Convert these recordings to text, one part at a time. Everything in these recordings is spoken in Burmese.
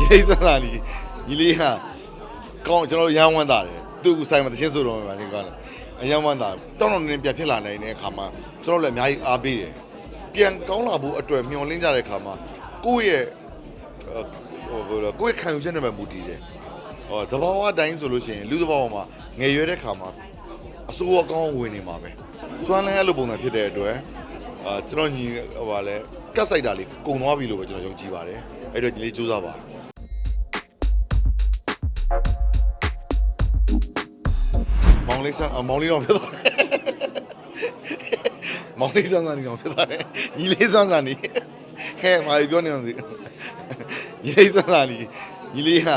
ညီလေးစမ်းလာညီညီလေးဟာကောင်းကျွန်တော်ရမ်းဝမ်းတာတယ်သူ့ကိုဆိုင်မှာတချင်းဆိုတော့မှာနေကောင်းတယ်အရမ်းဝမ်းတာတောင်းတော့နေပြန်ဖြစ်လာနိုင်တဲ့အခါမှာကျွန်တော်လည်းအများကြီးအားပေးတယ်ပြန်ကောင်းလာဖို့အတွက်မျှော်လင့်ကြတဲ့အခါမှာကိုယ့်ရဲ့ဟိုဘယ်လိုကိုယ့်ရဲ့ခံယူချက်နဲ့ပဲမူတည်တယ်ဟောတဘာဝတိုင်းဆိုလို့ရှိရင်လူတဘာဝမှာငယ်ရွယ်တဲ့ခါမှာအစိုးရကောင်းဝင်နေမှာပဲစွမ်းလဲအဲ့လိုပုံစံဖြစ်တဲ့အတွက်အာကျွန်တော်ညီဟိုပါလဲကတ်ဆိုင်တာလေးကုံသွားပြီလို့ပဲကျွန်တော်ယုံကြည်ပါတယ်အဲ့တော့ညီလေးစူးစမ်းပါ င်လေးဆန်းအမောင်လေးတော့ဖြစ်သွားတယ်မောင်လေးဆန်းဆန်းနေတော့ဖြစ်သွားတယ်ညီလေးဆန်းဆန်းနေဟဲ့မာပြောနေအောင်စီညီလေးဆန်းဆန်းနေညီလေးဟာ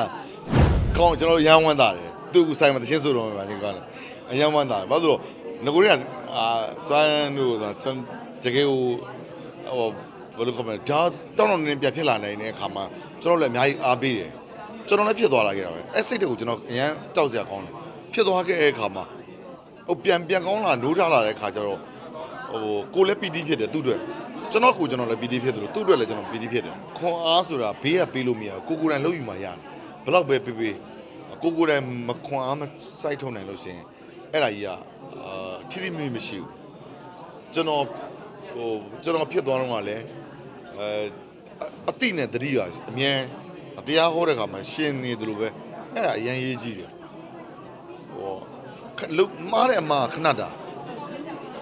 ကောင်းကျွန်တော်ရမ်းဝမ်းတာတယ်သူ့ကိုဆိုင်မှာတချင်းဆိုတော့မှာနေကောင်းတယ်အရမ်းဝမ်းတာတယ်ဘာလို့လဲငကိုရီကအာစွမ်းတို့ဆိုတာကျွန်တကယ်ကိုဟိုဘယ်လိုခေါ်မလဲဒါတောင်းတော့နေပြန်ဖြစ်လာနိုင်တဲ့အခါမှာကျွန်တော်လည်းအများကြီးအားပေးတယ်ကျွန်တော်လည်းဖြစ်သွားလာခဲ့တာပဲအဲ့စိတ်တွေကိုကျွန်တော်အရမ်းတောက်စရာကောင်းတယ် ဖြစ်သွားခဲ့တဲ့အခါမှာဟိုပြန်ပြန်ကောင်းလာနိုးထလာတဲ့အခါကျတော့ဟိုကိုလည်းပီတိဖြစ်တယ်သူ့အတွက်ကျွန်တော်ကိုကျွန်တော်လည်းပီတိဖြစ်တယ်လို့သူ့အတွက်လည်းကျွန်တော်ပီတိဖြစ်တယ်ခွန်အားဆိုတာဘေးကပေးလို့မရဘူးကိုကိုယ်တိုင်လုပ်ယူမှရတယ်ဘလောက်ပဲပေးပေးကိုကိုယ်တိုင်မခွန်အားမစိုက်ထုတ်နိုင်လို့ရှိရင်အဲ့ဒါကြီးကအာထိထိမိမိမရှိဘူးကျွန်တော်ဟိုကျွန်တော်ဖြစ်သွားတော့မှလည်းအဲအတိနဲ့တတိယအမြဲတရားဟောတဲ့ခါမှာရှင်းနေတယ်လို့ပဲအဲ့ဒါအရင်ရေးကြည့်တယ်ဟိုခ လုမားတဲ့အမခဏတာဒါ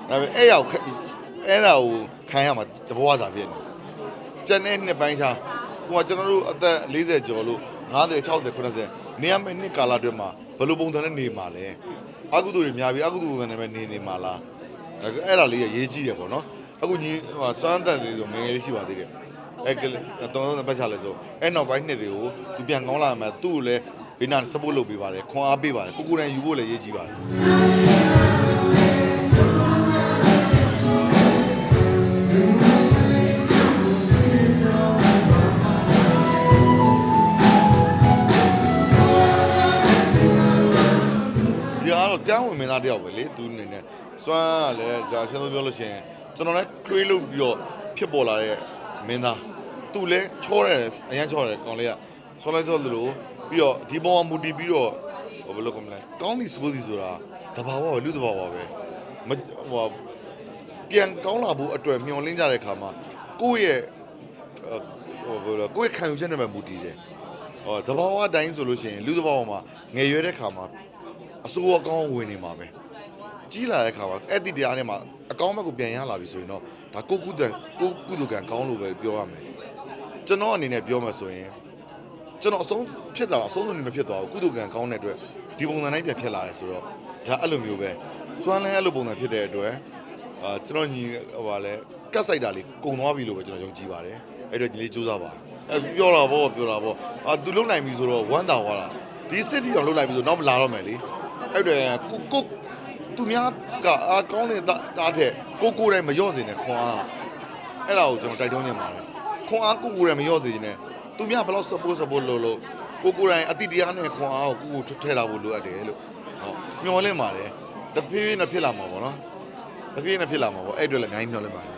ပေမဲ့အဲ့ရောက်ခအဲ့ဒါကိုခံရမှာတဘောစာပြည့်နေကျန်တဲ့နှစ်ပိုင်းခြားဟိုကကျွန်တော်တို့အသက်40ကျော်လို့50 60 90နေရမယ့်နှစ်ကာလအတွင်းမှာဘယ်လိုပုံစံနဲ့နေမှာလဲအကုသိုလ်တွေများပြီးအကုသိုလ်ပုံစံနဲ့ပဲနေနေမှာလားအဲ့အဲ့ဒါလေးကရေးကြည့်တယ်ပေါ့နော်အခုညီဟိုစွမ်းတက်လေးဆိုငယ်ငယ်လေးရှိပါသေးတယ်အဲ့ကလေးတုံးတုံးပတ်ချလဲဆိုအဲ့နောက်ပိုင်းနှစ်တွေကိုဒီပြန်ကောင်းလာမှသူ့ကိုလည်း ဘေးနာ support လုပ်ပေးပါတယ်ခွန်အားပေးပါတယ်ကိုကိုယ်တိုင်ယူဖို့လည်းရေးကြည့်ပါတယ်ဒီကတော့တန်းဝင်မင်းသားတယောက်ပဲလေသူအနေနဲ့စွမ်းကလည်းဒါရှင်းလို့ပြောလို့ရှိရင်ကျွန်တော်လည်း create လုပ်ပြီးတော့ဖြစ်ပေါ်လာတဲ့မင်းသားသူလည်းချောတယ်အရန်ချောတယ်ကောင်လေးကချောလိုက်ချောလို့ ပြီးတော့ဒီပေါ်မှာမူတည်ပြီးတော့ဟိုဘယ်လိုကောမလဲကောင်းပြီဆိုသည်ဆိုတာတဘာဝပဲလူတဘာဝပဲမဟိုပြန်ကောင်းလာဖို့အတွက်မျှော်လင့်ကြတဲ့ခါမှာကိုယ့်ရဲ့ဟိုဘယ်လိုကိုယ့်ရဲ့ခံယူချက်နဲ့ပဲမူတည်တယ်ဟောတဘာဝတိုင်းဆိုလို့ရှိရင်လူတဘာဝမှာငယ်ရွယ်တဲ့ခါမှာအစိုးရကောင်းဝင်နေမှာပဲကြီးလာတဲ့ခါမှာအဲ့ဒီတရားနဲ့မှာအကောင်းဘက်ကိုပြန်ရလာပြီဆိုရင်တော့ဒါကိုကုတန်ကိုကုသကံကောင်းလို့ပဲပြောရမယ်ကျွန်တော်အနေနဲ့ပြောမှဆိုရင် ကျွန်တော်အဆုံးဖြစ်တာအဆုံးစုံနေမဖြစ်သွားဘူးကုသကံကောင်းတဲ့အတွက်ဒီပုံစံတိုင်းပြန်ဖြစ်လာတယ်ဆိုတော့ဒါအဲ့လိုမျိုးပဲစွမ်းလဲအဲ့လိုပုံစံဖြစ်တဲ့အတွက်အာကျွန်တော်ညီဟိုပါလဲကတ်ဆိုင်တာလေးကုံသွားပြီလို့ပဲကျွန်တော်ယုံကြည်ပါတယ်အဲ့တော့ညီလေးစူးစမ်းပါအဲ့ပြောတာပေါ့ပြောတာပေါ့အာသူလုံနိုင်ပြီဆိုတော့ဝမ်းတာသွားတာဒီစစ်တီတော်လုံနိုင်ပြီဆိုတော့မလာတော့မယ်လေအဲ့တော့ကိုကိုသူများကအာကောင်းတဲ့တားတဲ့ကိုကိုယ်တိုင်မလျော့စေနဲ့ခွန်အားအဲ့ဒါကိုကျွန်တော်တိုက်တွန်းနေပါတယ်ခွန်အားကိုကိုယ်တိုင်မလျော့စေနဲ့ သူများဘယ်လောက် support support လို့လို့ကိုကိုယ်တိုင်အတိတရားနဲ့ခွန်အားကိုကိုကိုထဲလာဖို့လိုအပ်တယ်လို့ဟောမျောလင့်ပါတယ်တဖြည်းဖြည်းနဲ့ဖြစ်လာမှာပေါ့နော်တဖြည်းနဲ့ဖြစ်လာမှာပေါ့အဲ့အတွက်လည်းအများကြီးမျောလင့်ပါတယ်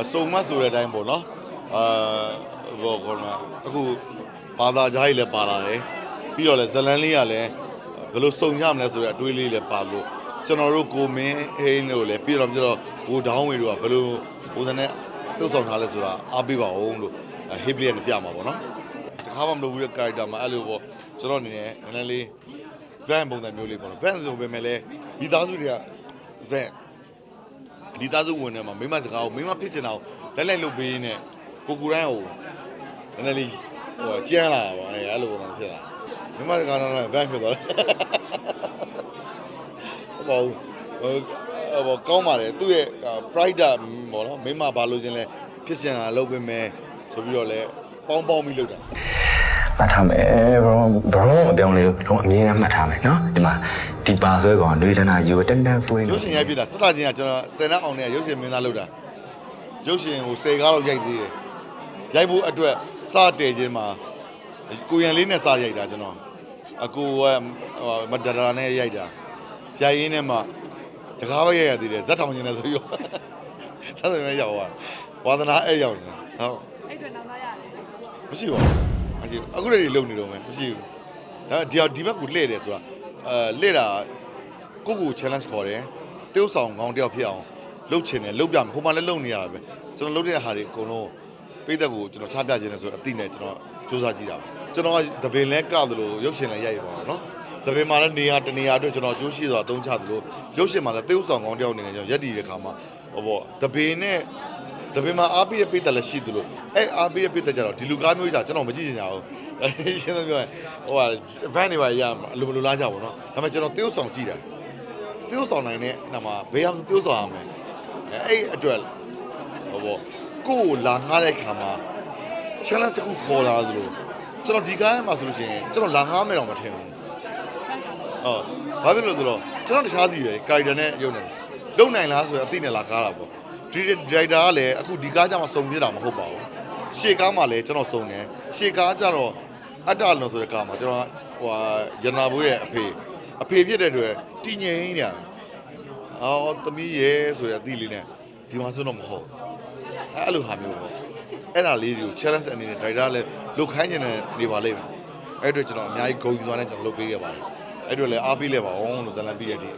အစုံမဆိုတဲ့အတိုင်းပေါ့နော်အာဘောကောနာအခုဘာသာကြားကြီးလည်းပါလာတယ်ပြီးတော့လည်းဇလန်းလေးကလည်းဘယ်လိုစုံကြမလဲဆိုတဲ့အတွေးလေးလည်းပါလို့ ကျွန်တော်တို့ကိုမင်းဟိန်းတို့လည်းပြီးတော့ပြီးတော့ကိုဒေါင်းဝေတို့ကဘယ်လိုပုံစံနဲ့တုတ်ဆောင်ထားလဲဆိုတာအားပေးပါအောင်လို့ဟေးပလီနဲ့ပြမှာပေါ့နော်တခါမှမလုပ်ဘူးတဲ့ character မှာအဲ့လိုပေါ့ကျွန်တော်အနေနဲ့နည်းနည်းလေး van ပုံစံမျိုးလေးပေါ့နော် van ဆိုပေမဲ့လည်းမိသားစုတွေက van ဒီသားစုဝင်ထဲမှာမိမစကားကိုမိမဖြစ်ချင်တာကိုလိုက်လိုက်လုပ်ပေးနေကိုကူတိုင်းကိုနည်းနည်းလေးဟိုကြမ်းလာတာပေါ့အဲအဲ့လိုပုံစံဖြစ်လာမိမစကားတော့ဗန်ဖြစ်သွားတယ် ဟောဟိုဟိုကောင်းပါတယ်သူ့ရဲ့ pride ပေါ့နော်မိမဘာလို့ချင်းလဲဖြစ်ချင်တာလုပ်ပေးမယ်ဆိုပြီးတော့လဲပေါင်းပေါင်းပြီးလုပ်တာမှတ်ထားမယ်ဘရောဘရောမပြောင်းလေလုံးအမြင်နဲ့မှတ်ထားမယ်နော်ဒီမှာဒီပါဆွဲကောင်လွေဒနာယူတန်တန်ဖွေးရုပ်ရှင်ရိုက်ပြတာစက်တာချင်းကကျွန်တော်ဆယ်နှအောင်နဲ့ရုပ်ရှင်မင်းသားလုပ်တာရုပ်ရှင်ကို10ကားလောက်ရိုက်သေးတယ်ရိုက်ဖို့အတွက်စတဲခြင်းမှာကိုရန်လေးနဲ့စရိုက်တာကျွန်တော်အကူကမဒရာနဲ့ရိုက်တာ ရိုက်ရင်းနဲ့မှတကားပဲရရသေးတယ်ဇက်ထောင်ကျင်နေဆိုပြီးတော့ဆက်စံမဲ့ရောက်သွားဝါသနာအဲ့ရောက်နေဟုတ်အဲ့အတွက်နောက်သားရတယ်မရှိပါဘူးမရှိဘူးအခုတည်းလုံနေတော့မယ်မရှိဘူးဒါဒီဒီဘက်ကိုလှည့်တယ်ဆိုတာအဲလှည့်တာကိုကို challenge ခေါ်တယ်တေးဥဆောင်ကောင်းတယောက်ဖြစ်အောင်လှုပ်ချင်တယ်လှုပ်ပြမယ်ဟိုမှာလည်းလှုပ်နေရတာပဲကျွန်တော်လှုပ်တဲ့ဟာတွေအကုန်လုံးပိတ်သက်ကိုကျွန်တော်ချပြခြင်းနဲ့ဆိုတော့အတိနဲ့ကျွန်တော်စူးစမ်းကြည့်တာပါကျွန်တော်ကသပင်လဲကသလိုရုပ်ရှင်လည်းရိုက်ပါတော့နော် သပင်မှာလည်းနေရာတနေရာအတွက်ကျွန်တော်ကြိုးရှိစွာအသုံးချသလိုရုပ်ရှင်မှာလည်းတေးဥဆောင်ကောင်းတယောက်အနေနဲ့ကျွန်တော်ရက်တည်တဲ့ခါမှာဟောပေါ့သပင်နဲ့တပင်မှာအားပေးတဲ့ပိတ်သက်လည်းရှိသလိုအဲ့အားပေးတဲ့ပိတ်သက်ကြတော့ဒီလူကားမျိုးじゃကျွန်တော်မကြည့်ချင်ကြဘူးအဲ့ရှင်းလို့ပြောရင်ဟိုဟာ van တွေပါရမှာအလိုမလိုလားကြပါတော့ဒါပေမဲ့ကျွန်တော်တေးဥဆောင်ကြည့်တယ်တေးဥဆောင်နိုင်တဲ့နောက်မှာဘေးအောင်တေးဥဆောင်ရမယ်အဲ့အတွက်ဟိုပေါ့ကိုယ်လာငားတဲ့ခါမှာ challenge တစ်ခုခေါ်လာသလိုကျွန်တော်ဒီကားထဲမှာဆိုလို့ရှိရင်ကျွန်တော်လာငားမယ်တော့မထင်ဘူး ဟုတ်ဘာဖြစ်လို့လဲဆိုတော့ကျွန်တော်တခြားစီပဲကာရီတာနဲ့ရုပ်နေလုံနိုင်လားဆိုတော့အသိနဲ့လာကားတာပေါ့ဒီဒရိုက်တာကလည်းအခုဒီကားကြမှာစုံပြတာမဟုတ်ပါဘူးရှေ့ကားမှာလည်းကျွန်တော်စုံတယ်ရှေ့ကားကြတော့အတ္တလွန်ဆိုတဲ့ကားမှာကျွန်တော်ဟိုရနာဘိုးရဲ့အဖေအဖေဖြစ်တဲ့အတွက်တည်ငြိမ်နေတယ်အော်သမီးရဲ့ဆိုတဲ့အသီးလေးနဲ့ဒီမှာဆိုတော့မဟုတ်အဲ့လိုဟာမျိုးပေါ့အဲ့ဒါလေးတွေကို challenge အနေနဲ့ဒရိုက်တာလည်းလုတ်ခိုင်းနေနေပါလိမ့်မယ်အဲ့အတွက်ကျွန်တော်အများကြီးဂုဏ်ယူသွားတဲ့ကျွန်တော်လုပ်ပေးခဲ့ပါတယ် အဲ့အတွက်လည်းအားပေးလဲပါအောင်လို့ဇလန်ပြီးရတဲ့